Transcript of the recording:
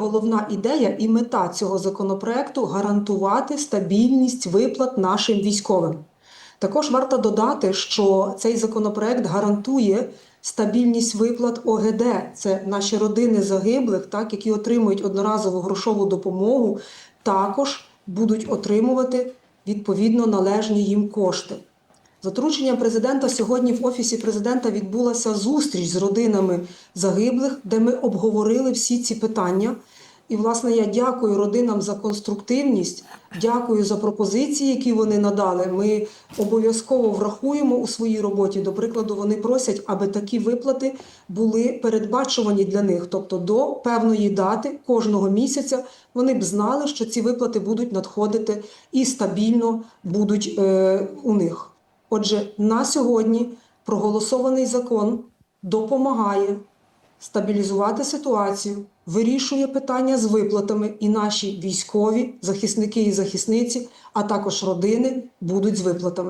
Головна ідея і мета цього законопроекту гарантувати стабільність виплат нашим військовим. Також варто додати, що цей законопроект гарантує стабільність виплат ОГД. Це наші родини загиблих, так, які отримують одноразову грошову допомогу, також будуть отримувати відповідно належні їм кошти. За президента сьогодні в офісі президента відбулася зустріч з родинами загиблих, де ми обговорили всі ці питання. І, власне, я дякую родинам за конструктивність, дякую за пропозиції, які вони надали. Ми обов'язково врахуємо у своїй роботі. До прикладу, вони просять, аби такі виплати були передбачувані для них. Тобто до певної дати кожного місяця вони б знали, що ці виплати будуть надходити і стабільно будуть е, у них. Отже, на сьогодні проголосований закон допомагає стабілізувати ситуацію, вирішує питання з виплатами, і наші військові захисники і захисниці, а також родини будуть з виплатами.